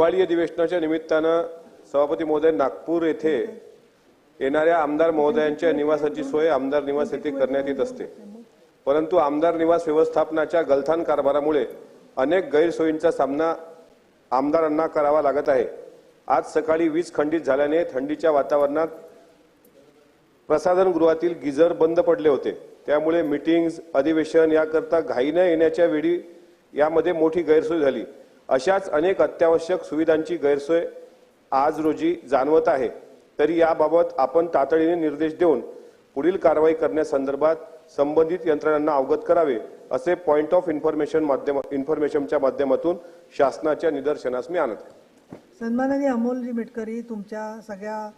हिवाळी अधिवेशनाच्या निमित्तानं सभापती महोदय नागपूर येथे येणाऱ्या आमदार महोदयांच्या निवासाची सोय आमदार निवास येथे करण्यात येत असते. परंतु आमदार निवास व्यवस्थापनाच्या गलथान कारभारामुळे अनेक गैरसोयींचा सामना आमदारांना करावा लागत आहे. आज सकाळी वीज खंडित झाल्याने थंडीच्या वातावरणात प्रसाधनगृहातील गिझर बंद पडले होते. त्यामुळे मीटिंग्ज अधिवेशन याकरता घाईनं येण्याच्या वेळी यामध्ये मोठी गैरसोय झाली. अशाच अनेक अत्यावश्यक सुविधांची गैरसोय आज रोजी जाणवत आहे. तरी याबाबत आपण तातडीने निर्देश देऊन पुढील कारवाई करण्यासंदर्भात संबंधित यंत्रणांना अवगत करावे असे पॉइंट ऑफ इन्फॉर्मेशन माध्यम इन्फॉर्मेशनच्या माध्यमातून शासनाच्या निदर्शनास मी आणत आहे. सन्माननीय अमोलजी मिटकरी तुमच्या सगळ्या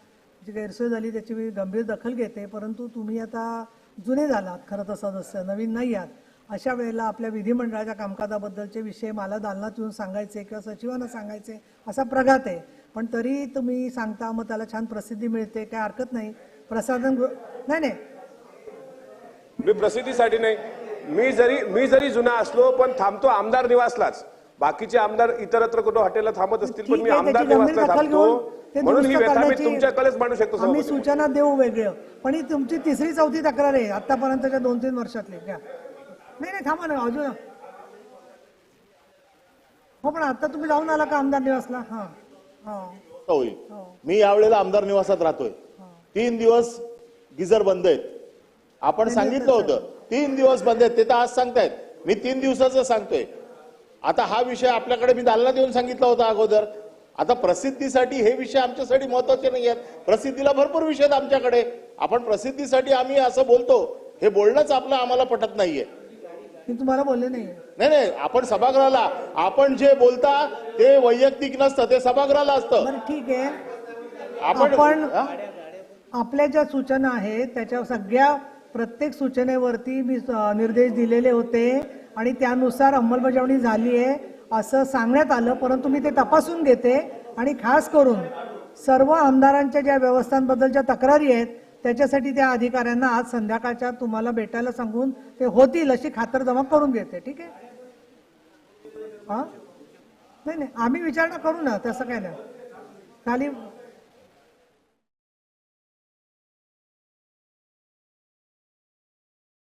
जी गैरसोय झाली त्याची मी गंभीर दखल घेते परंतु तुम्ही आता जुने झालात खरं तर सदस्य नवीन नाही आहात. अशा वेळेला आपल्या विधिमंडळाच्या कामकाजाबद्दलचे विषय मला दालनात येऊन सांगायचे किंवा सचिवांना सांगायचे असा प्रघात आहे. पण तरी तुम्ही सांगता मग त्याला छान प्रसिद्धी मिळते काय हरकत नाही. प्रसाधन गृह नाही नाही. मी प्रसिद्धीसाठी नाही. मी जरी मी जरी जुना असलो पण थांबतो आमदार निवासलाच. बाकीचे आमदार इतरत्र कुठं हॉटेलला थांबत असतील पण मी आमदार निवासला थांबतो. म्हणून ही व्यथा मी करण्याची- तुमच्याकडेच मांडू शकतो आम्ही. सूचना देऊ वेगळं. पण ही तुमची तिसरी चौथी तक्रार आहे आतापर्यंतच्या दोन तीन वर्षातली नाही नाही थांबा ना अजून. हो पण आता तुम्ही जाऊन आला का आमदार निवासला? हा हा. होईल मी यावेळेला आमदार निवासात राहतोय. तीन दिवस गिझर बंद आहेत. आपण सांगितलं होतं. तीन दिवस बंद आहेत. ते तर आज सांगतायत. मी तीन दिवसाचं सांगतोय. आता हा विषय आपल्याकडे मी दालनात येऊन सांगितला होता अगोदर. आता प्रसिद्धीसाठी हे विषय आमच्यासाठी महत्त्वाचे नाही आहेत. प्रसिद्धीला भरपूर विषय आहेत आमच्याकडे. आपण प्रसिद्धीसाठी आम्ही असं बोलतो. हे बोलणंच आपलं आम्हाला पटत नाहीये. मी तुम्हाला बोलले नाही. नाही नाही आपण सभागृहाला आपण जे बोलता ते वैयक्तिक नसतं ते सभागृहाला असतं. बरं ठीक आहे. आपण आपण- हा? आपल्या ज्या सूचना आहेत त्याच्या सगळ्या प्रत्येक सूचनेवरती मी अ, निर्देश दिलेले होते आणि त्यानुसार अंमलबजावणी झाली आहे असं सांगण्यात आलं परंतु मी ते तपासून घेते आणि खास करून सर्व आमदारांच्या ज्या व्यवस्थांबद्दलच्या तक्रारी आहेत त्याच्यासाठी त्या अधिकाऱ्यांना आज संध्याकाळच्या तुम्हाला भेटायला सांगून ते होतील अशी खातरजमा करून घेते ठीक आहे? हा? नाही नाही आम्ही विचारणा करू ना तसं काय नाही. खाली